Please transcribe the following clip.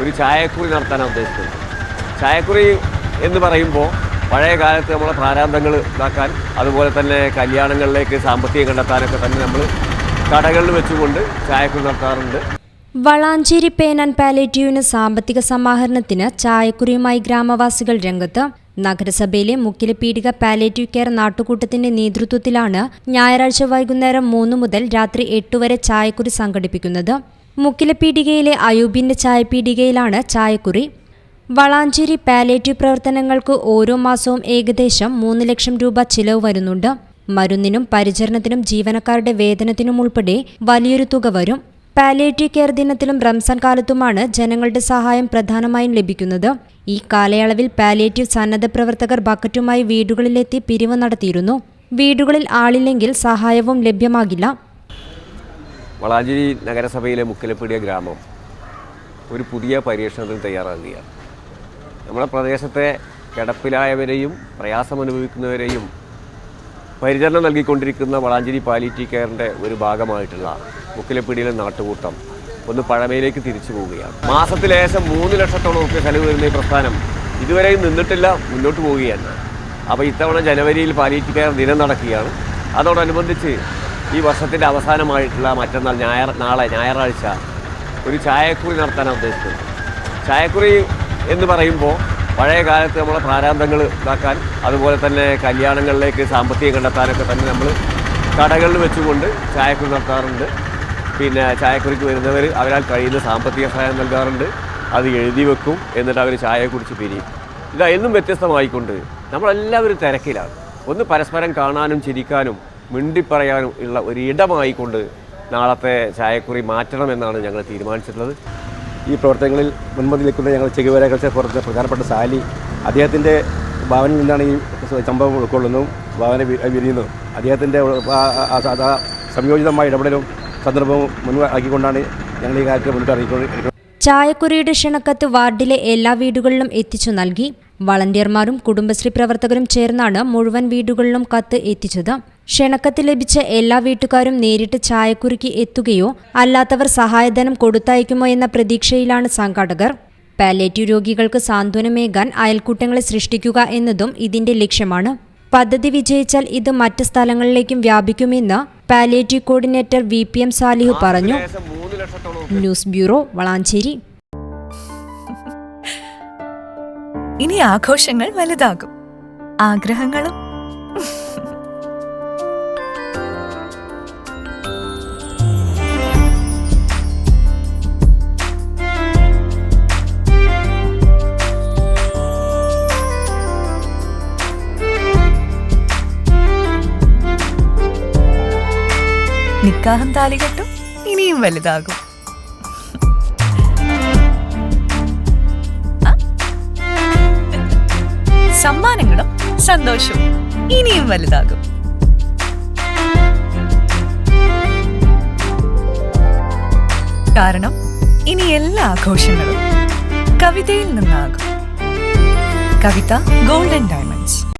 ഒരു ചായക്കുറി നടത്താനാണ് ഉദ്ദേശിക്കുന്നത് ചായക്കുറി എന്ന് പറയുമ്പോൾ പഴയ കാലത്ത് നമ്മളെ പ്രാരാബ്ദങ്ങൾ ഇതാക്കാൻ അതുപോലെ തന്നെ കല്യാണങ്ങളിലേക്ക് സാമ്പത്തികം കണ്ടെത്താനൊക്കെ തന്നെ നമ്മൾ കടകളിൽ വെച്ചുകൊണ്ട് ചായക്കുറി നടത്താറുണ്ട്. വളാഞ്ചേരി ആൻഡ് പാലേറ്റീവിന് സാമ്പത്തിക സമാഹരണത്തിന് ചായക്കുറിയുമായി ഗ്രാമവാസികൾ രംഗത്ത് നഗരസഭയിലെ മുക്കിലപീടിക പാലേറ്റീവ് കെയർ നാട്ടുകൂട്ടത്തിന്റെ നേതൃത്വത്തിലാണ് ഞായറാഴ്ച വൈകുന്നേരം മൂന്ന് മുതൽ രാത്രി എട്ട് വരെ ചായക്കുറി സംഘടിപ്പിക്കുന്നത്. മുക്കിലപീടികയിലെ അയൂബിന്റെ ചായപ്പീടികയിലാണ് ചായക്കുറി. വളാഞ്ചേരി പാലേറ്റീവ് പ്രവർത്തനങ്ങൾക്ക് ഓരോ മാസവും ഏകദേശം മൂന്ന് ലക്ഷം രൂപ ചിലവ് വരുന്നുണ്ട്. മരുന്നിനും പരിചരണത്തിനും ജീവനക്കാരുടെ വേതനത്തിനും ഉൾപ്പെടെ വലിയൊരു തുക വരും. പാലിയേറ്റീവ് കെയർ ദിനത്തിലും റംസാൻ കാലത്തുമാണ് ജനങ്ങളുടെ സഹായം പ്രധാനമായും ലഭിക്കുന്നത്. ഈ കാലയളവിൽ പാലിയേറ്റീവ് സന്നദ്ധ പ്രവർത്തകർ ബക്കറ്റുമായി വീടുകളിലെത്തി പിരിവ് നടത്തിയിരുന്നു. വീടുകളിൽ ആളില്ലെങ്കിൽ സഹായവും ലഭ്യമാകില്ല. വളാഞ്ചേരി നഗരസഭയിലെ മുക്കിലപ്പീടിയ ഗ്രാമം ഒരു പുതിയ പരീക്ഷണത്തിന് തയ്യാറാകുകയാണ്. നമ്മുടെ പ്രദേശത്തെ കിടപ്പിലായവരെയും പ്രയാസമനുഭവിക്കുന്നവരെയും പരിചരണം നൽകിക്കൊണ്ടിരിക്കുന്ന വളാഞ്ചേരി പാലിറ്റി കെയറിന്റെ ഒരു ഭാഗമായിട്ടുള്ള മുക്കിലപ്പീടിയിലെ നാട്ടുകൂട്ടം ഒന്ന് പഴമയിലേക്ക് തിരിച്ചു പോവുകയാണ്. മാസത്തിലേശം മൂന്ന് ലക്ഷത്തോളം റുപ്യ ചെലവ് വരുന്ന ഈ പ്രസ്ഥാനം ഇതുവരെയും നിന്നിട്ടില്ല മുന്നോട്ട് പോവുകയാണ്. അപ്പോൾ ഇത്തവണ ജനുവരിയിൽ പാലിറ്റി കെയർ ദിനം നടക്കുകയാണ്. അതോടനുബന്ധിച്ച് ഈ വർഷത്തിന്റെ അവസാനമായിട്ടുള്ള മറ്റന്നാൾ ഞായർ നാളെ ഞായറാഴ്ച ഒരു ചായക്കുറി നടത്താനാണ് ഉദ്ദേശിക്കുന്നത് ചായക്കുറി എന്ന് പറയുമ്പോൾ പഴയ കാലത്ത് നമ്മളെ പ്രാരാബ്ദങ്ങൾ ഇതാക്കാൻ അതുപോലെ തന്നെ കല്യാണങ്ങളിലേക്ക് സാമ്പത്തികം കണ്ടെത്താനൊക്കെ തന്നെ നമ്മൾ കടകളിൽ വെച്ചുകൊണ്ട് ചായക്കുറി നടത്താറുണ്ട്. പിന്നെ ചായക്കുറിക്ക് വരുന്നവർ അവരാൽ കഴിയുന്ന സാമ്പത്തിക സഹായം നൽകാറുണ്ട്. അത് എഴുതി വെക്കും എന്നിട്ട് അവർ ചായ കുടിച്ച് പിരിയും. ഇതാ എന്നും വ്യത്യസ്തമായിക്കൊണ്ട് നമ്മളെല്ലാവരും തിരക്കിലാണ്. ഒന്ന് പരസ്പരം കാണാനും ചിരിക്കാനും മിണ്ടിപ്പറയാനും ഉള്ള ഒരു ഇടമായിക്കൊണ്ട് നാളത്തെ ചായക്കുറി മാറ്റണമെന്നാണ് ഞങ്ങൾ തീരുമാനിച്ചിട്ടുള്ളത്. ഈ പ്രവർത്തനങ്ങളിൽ മുൻപന്തി നിൽക്കുന്ന ഞങ്ങൾ ചെകുവര കൾച്ചർ ഫോറത്തിലെ പ്രധാനപ്പെട്ട സാലി അദ്ദേഹത്തിന്റെ ഭവനിൽ നിന്നാണ് ഈ സംഭവം ഉൾക്കൊള്ളുന്നു ഭവന വിരിയുന്നതും. അദ്ദേഹത്തിന്റെ സംയോജിതമായ ഇടപെടലും സന്ദർഭവും മുൻപാക്കിക്കൊണ്ടാണ് ഞങ്ങൾ ഈ കാര്യത്തിൽ മുന്നോട്ട് ചായക്കുറിയുടെ ക്ഷണക്കത്ത് വാർഡിലെ എല്ലാ വീടുകളിലും എത്തിച്ചു നൽകി. വളണ്ടിയർമാരും കുടുംബശ്രീ പ്രവർത്തകരും ചേർന്നാണ് മുഴുവൻ വീടുകളിലും കത്ത് എത്തിച്ചത്. ക്ഷണക്കത്ത് ലഭിച്ച എല്ലാ വീട്ടുകാരും നേരിട്ട് ചായക്കുറിക്ക് എത്തുകയോ അല്ലാത്തവർ സഹായധനം കൊടുത്തയക്കുമോ എന്ന പ്രതീക്ഷയിലാണ് സംഘാടകർ. പാലേറ്റീവ് രോഗികൾക്ക് സാന്ത്വനമേകാൻ അയൽക്കൂട്ടങ്ങളെ സൃഷ്ടിക്കുക എന്നതും ഇതിന്റെ ലക്ഷ്യമാണ്. പദ്ധതി വിജയിച്ചാൽ ഇത് മറ്റ് സ്ഥലങ്ങളിലേക്കും വ്യാപിക്കുമെന്ന് palliative coordinator V P M Salihu പറഞ്ഞു. News bureau Valanchery. ഇനി ആഘോഷങ്ങൾ വലുതാകും. ആഗ്രഹങ്ങളും. നിക്കാഹം താലികെട്ടും ഇനിയും വലുതാകും. സമ്മാനങ്ങളും സന്തോഷവും ഇനിയും വലുതാകും. കാരണം ഇനി എല്ലാ ആഘോഷങ്ങളും കവിതയിൽ നിന്നാകും. Kavitha golden diamond.